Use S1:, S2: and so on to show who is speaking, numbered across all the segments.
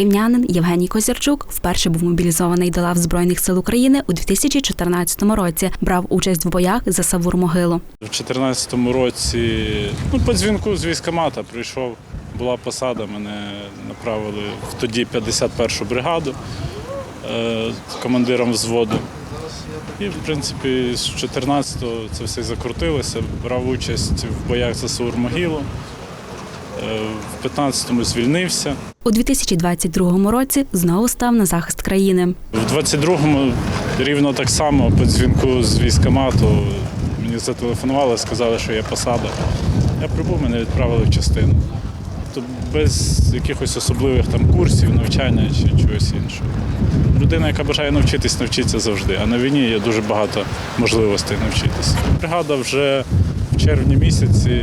S1: Рівнянин Євгеній Козірчук вперше був мобілізований до лав Збройних сил України у 2014 році. Брав участь в боях за Савур Могилу.
S2: У 2014 році ну, по дзвінку з військкомата прийшов, була посада, мене направили в тоді 51-шу бригаду е, командиром взводу. І, в принципі, з 14-го це все закрутилося, брав участь в боях за Саур-Могилу. Е, В 15-му звільнився.
S1: У 2022 році знову став на захист країни.
S2: В 22-му рівно так само по дзвінку з військкомату мені зателефонували, сказали, що є посада. Я прибув, мене відправили в частину. Тобто без якихось особливих там курсів, навчання чи чогось іншого. Людина, яка бажає навчитись, навчиться завжди. А на війні є дуже багато можливостей навчитися. Бригада вже в червні місяці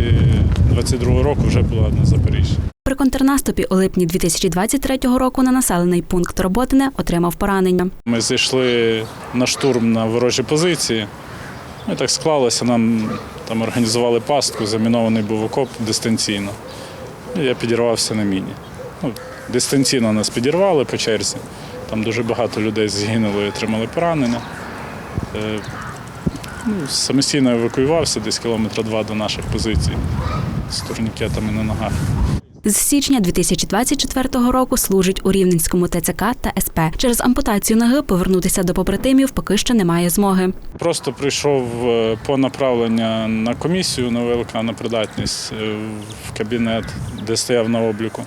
S2: 22-го року вже була на Запоріжжі.
S1: Контрнаступі у липні 2023 року на населений пункт Роботине отримав поранення.
S2: Ми зайшли на штурм на ворожі позиції. Ну, так склалося, нам там організували пастку, замінований був окоп дистанційно. Я підірвався на міні. Ну, дистанційно нас підірвали по черзі. Там дуже багато людей згинуло і отримали поранення. Е, ну, самостійно евакуювався десь кілометра два до наших позицій з турнікетами на ногах.
S1: З січня 2024 року служить у Рівненському ТЦК та СП. Через ампутацію ноги повернутися до побратимів поки що немає змоги.
S2: Просто прийшов е, по направлення на комісію на ВЛК на придатність е, в кабінет, де стояв на обліку.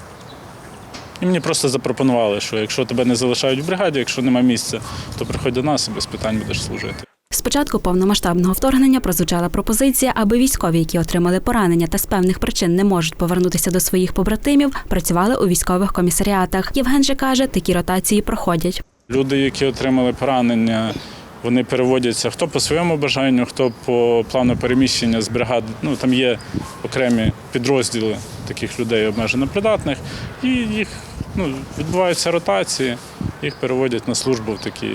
S2: І мені просто запропонували, що якщо тебе не залишають в бригаді, якщо немає місця, то приходь до нас і без питань будеш служити.
S1: З початку повномасштабного вторгнення прозвучала пропозиція, аби військові, які отримали поранення та з певних причин не можуть повернутися до своїх побратимів, працювали у військових комісаріатах. Євген же каже, такі ротації проходять.
S2: Люди, які отримали поранення, вони переводяться хто по своєму бажанню, хто по плану переміщення з бригад. Ну там є окремі підрозділи таких людей обмежено придатних, і їх ну, відбуваються ротації, їх переводять на службу в такі,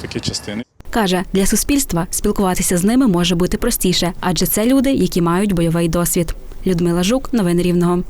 S2: такі частини.
S1: Каже, для суспільства спілкуватися з ними може бути простіше, адже це люди, які мають бойовий досвід. Людмила Жук, новини Рівного.